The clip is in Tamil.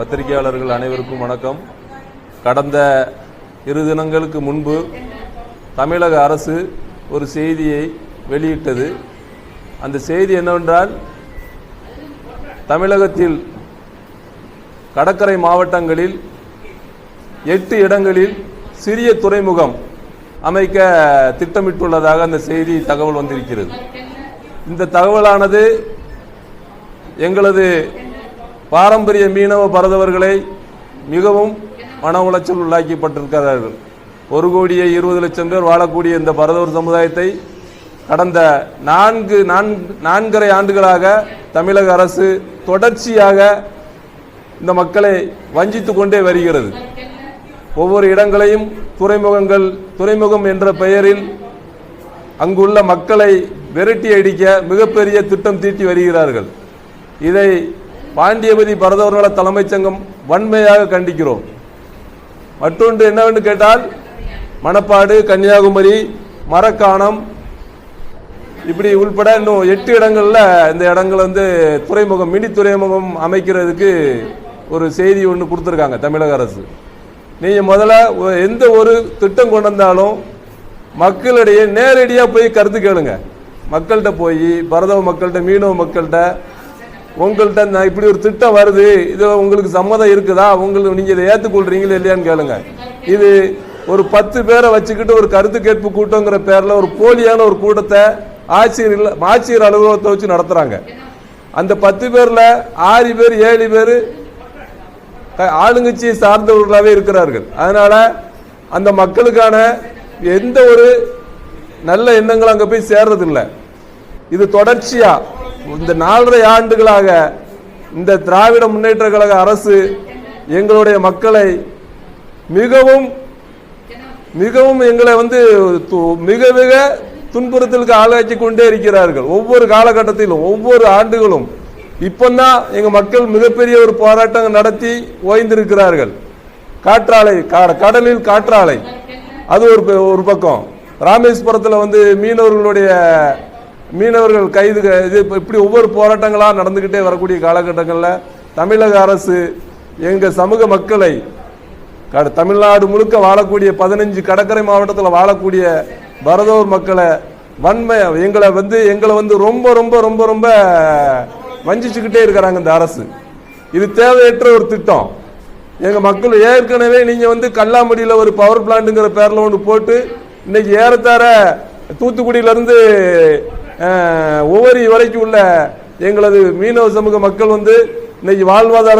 பத்திரிகையாளர்கள் அனைவருக்கும் வணக்கம். கடந்த இரு தினங்களுக்கு முன்பு தமிழக அரசு ஒரு செய்தியை வெளியிட்டது. அந்த செய்தி என்னவென்றால் தமிழகத்தில் கடற்கரை மாவட்டங்களில் எட்டு இடங்களில் சிறிய துறைமுகம் அமைக்க திட்டமிட்டுள்ளதாக அந்த செய்தி தகவல் வந்திருக்கிறது. இந்த தகவலானது எங்களது பாரம்பரிய மீனவ பரதவர்களை மிகவும் மன உளைச்சல் உள்ளாக்கப்பட்டிருக்கிறார்கள். ஒரு கோடியே இருபது லட்சம் பேர் வாழக்கூடிய இந்த பரதவர் சமுதாயத்தை கடந்த நான்கு நான்கு நான்கரை ஆண்டுகளாக தமிழக அரசு தொடர்ச்சியாக இந்த மக்களை வஞ்சித்து கொண்டே வருகிறது. ஒவ்வொரு இடங்களையும் துறைமுகங்கள் துறைமுகம் என்ற பெயரில் அங்குள்ள மக்களை விரட்டி அடிக்க மிகப்பெரிய திட்டம் தீட்டி வருகிறார்கள். இதை பாண்டியபதி பரதவர்கள தலைமைச் சங்கம் வன்மையாக கண்டிக்கிறோம். மற்றொன்று என்னவென்று கேட்டால் மணப்பாடு கன்னியாகுமரி மரக்காணம் இப்படி உள்பட இன்னும் எட்டு இடங்களில் இந்த இடங்கள் வந்து துறைமுகம் மினி துறைமுகம் அமைக்கிறதுக்கு ஒரு செய்தி ஒன்று கொடுத்துருக்காங்க தமிழக அரசு. நீங்கள் முதல்ல எந்த ஒரு திட்டம் கொண்டு வந்தாலும் மக்களிடையே நேரடியாக போய் கருத்து கேளுங்க. மக்கள்கிட்ட போய் பரதவ மக்கள்கிட்ட மீனவ மக்கள்கிட்ட உங்கள்கிட்ட நான் இப்படி ஒரு திட்டம் வருது இது உங்களுக்கு சம்மதம் இருக்குதா? உங்களுக்கு நீங்கள் இதை ஏற்றுக்கொள்றீங்களா இல்லையான்னு கேளுங்க. இது ஒரு பத்து பேரை வச்சுக்கிட்டு ஒரு கருத்து கேட்பு கூட்டங்கிற பேரில் ஒரு போலியான ஒரு கூட்டத்தை ஆட்சியர் இல்லை ஆட்சியர் அலுவலகத்தை வச்சு நடத்துகிறாங்க அந்த பத்து பேரில் ஆறு பேர் ஏழு பேர் ஆளுங்கட்சியை சார்ந்தவர்களாகவே இருக்கிறார்கள். அதனால் அந்த மக்களுக்கான எந்த ஒரு நல்ல எண்ணங்களும் அங்கே போய் சேர்றதில்லை. இது தொடர்ச்சியாக இந்த நாலரை ஆண்டுகளாக இந்த திராவிட முன்னேற்ற கழக அரசு எங்களுடைய மக்களை மிகவும் மிகவும் எங்களை வந்து து- மிக மிக துன்புறுத்தலுக்கு ஆளாக்கி கொண்டே இருக்கிறார்கள். ஒவ்வொரு காலகட்டத்திலும் ஒவ்வொரு ஆண்டுகளும். இப்பந்தான் எங்கள் மக்கள் மிகப்பெரிய ஒரு போராட்டம் நடத்தி ஓய்ந்திருக்கிறார்கள். காற்றாலை கா- கடலில் காற்றாலை. அது ஒரு ப- ஒரு பக்கம். ராமேஸ்வரத்தில் வந்து மீனவர்களுடைய மீனவர்கள் கைது இது இப்படி ஒவ்வொரு போராட்டங்களாக நடந்துக்கிட்டே வரக்கூடிய காலகட்டங்களில் தமிழக அரசு எங்கள் சமூக மக்களை கட- தமிழ்நாடு முழுக்க வாழக்கூடிய பதினஞ்சு கடற்கரை மாவட்டத்தில் வாழக்கூடிய பரதோர் மக்களை வன்மை எங்களை வந்து எங்களை வந்து ரொம்ப ரொம்ப ரொம்ப ரொம்ப வஞ்சிச்சுக்கிட்டே இருக்கிறாங்க இந்த அரசு. இது தேவையற்ற ஒரு திட்டம். எங்கள் மக்கள் ஏற்கனவே நீங்கள் வந்து கல்லாமடியில் ஒரு பவர் பிளான்ட்டுங்கிற பேரில் ஒன்று போட்டு இன்னைக்கு ஏறத்தார தூத்துக்குடியிலேருந்து ஒவ்வொரு வரைக்கும் உள்ள எங்களது மீனவ சமூக மக்கள் வந்து இன்னைக்கு வாழ்வாதார